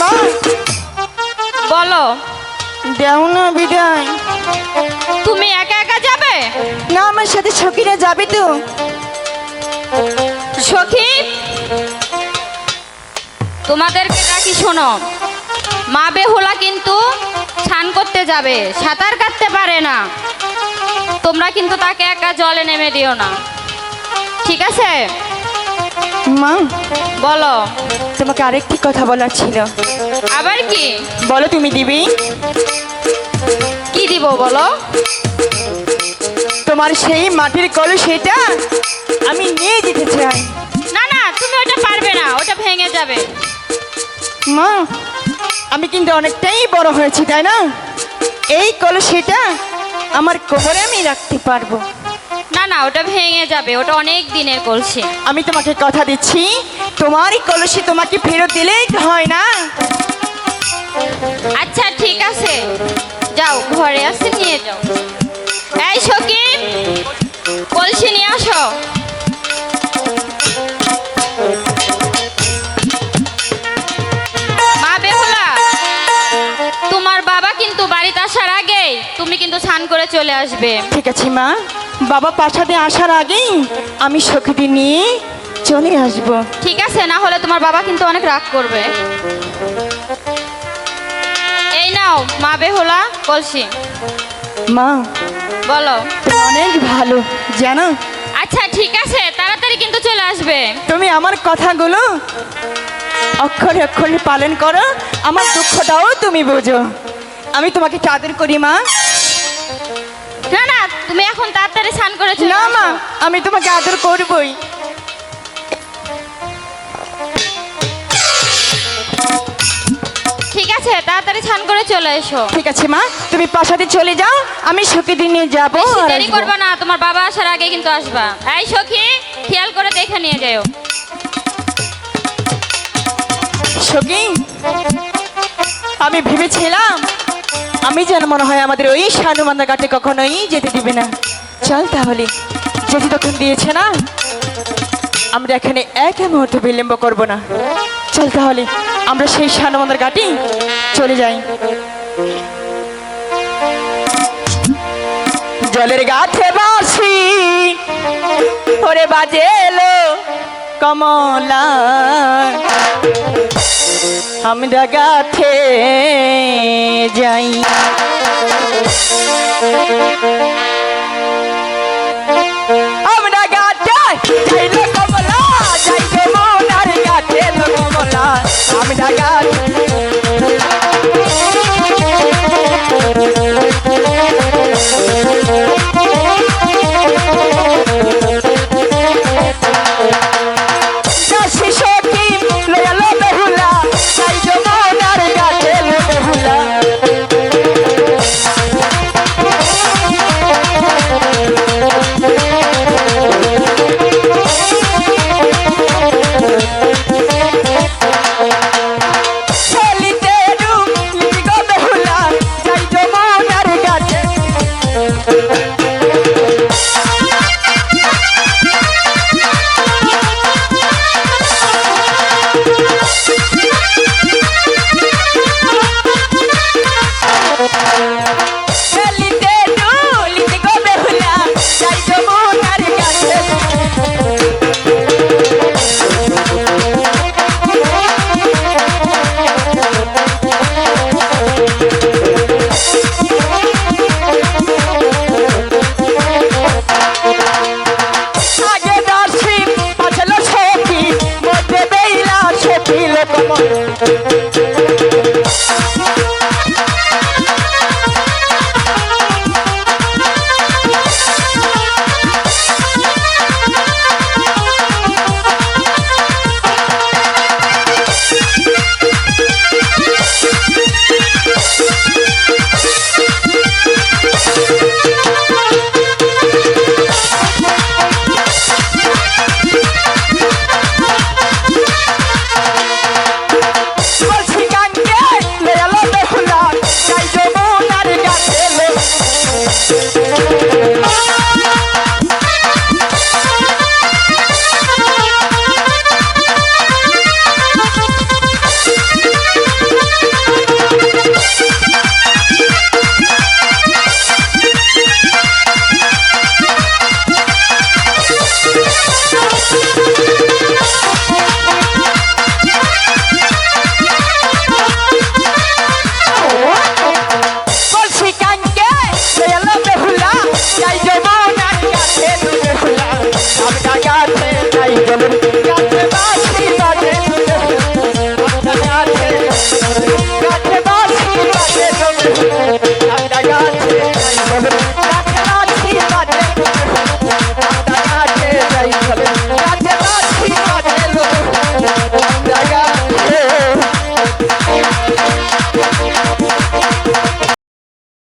মা বলো। দেও না বিদায়। তুমি একা একা যাবে? না আমার সাথে সখীরা যাবে তো। সখী? তোমাদেরকে ডাকি শোনো। মা বেহুলা কিন্তু স্নান করতে যাবে সাঁতার কাটতে পারে না। তোমরা কিন্তু তাকে একা জলে নেমে দিও না। ঠিক আছে? মা বলো। তোমাকে আরেকটি কথা বলার ছিল। আবার কি? বলো তুমি দিবি? কি দিব বলো? তোমার সেই মাটির কলস সেটা আমি নিয়ে যেতে চাই। না না তুমি ওটা পারবে না ওটা ভেঙে যাবে। মা আমি কিন্তু অনেকটাই বড় হয়েছি তাই না? এই কলসিটা আমার কোমরে আমি রাখতে পারব। না না ওটা ভেঙে যাবে ওটা অনেক দিনের কলসি। আমি তোমাকে কথা দিচ্ছি তোমারই কলসি তোমাকে ফেরত দিলেই হয় না? আচ্ছা ঠিক আছে। যাও ঘরে আসে নিয়ে যাও। এই সকিব কলসি নিয়ে আসো। মা বেহুলা তোমার বাবা কিন্তু বাড়িতে আসার আগেই তুমি কিন্তু স্নান করে চলে আসবে। ঠিক আছে মা। বাবা পাঠাতে আসার আগেই আমি সখীটি নিয়ে চলে আসব। ঠিক আছে না হলে তোমার বাবা কিন্তু অনেক রাগ করবে। এই নাও মা বেহুলা কলসি। মা বলো। অনেক ভালো জানো? আচ্ছা ঠিক আছে তাড়াতাড়ি কিন্তু চলে আসবে। তুমি আমার কথাগুলো অক্ষরে অক্ষরে পালন করো আমার দুঃখটাও তুমি বোঝো। আমি তোমাকে চাদর করি মা। না না তুমি এখন তাড়াতাড়ি স্নান করে চলে না মা আমি তোমাকে আদর করবই। ঠিক আছে তাড়াতাড়ি স্নান করে চলে এসো। ঠিক আছে মা তুমি পাশাতে চলে যাও আমি সখীটি নিয়ে যাব বেশি আর দেরি আসব। করবে না তোমার বাবা আসার আগে কিন্তু আসবা। এই সখী খেয়াল করে দেখে নিয়ে যাও। সখী আমি ভেবেছিলাম আমি যেন মনে হয় আমাদের ওই সানুমান্দা ঘাটে কখনোই যেতে দিবে না। চল তাহলে, যদি তখন দিয়েছে না, আমরা এখানে এক মুহূর্ত বিলম্ব করব না। চল তাহলে, আমরা সেই সানুমান্দার ঘাটে চলে যাই। জলের গাছে বাসি, ওরে বাজে এলো কমলা। আমরা গাছে যাই pra morrer.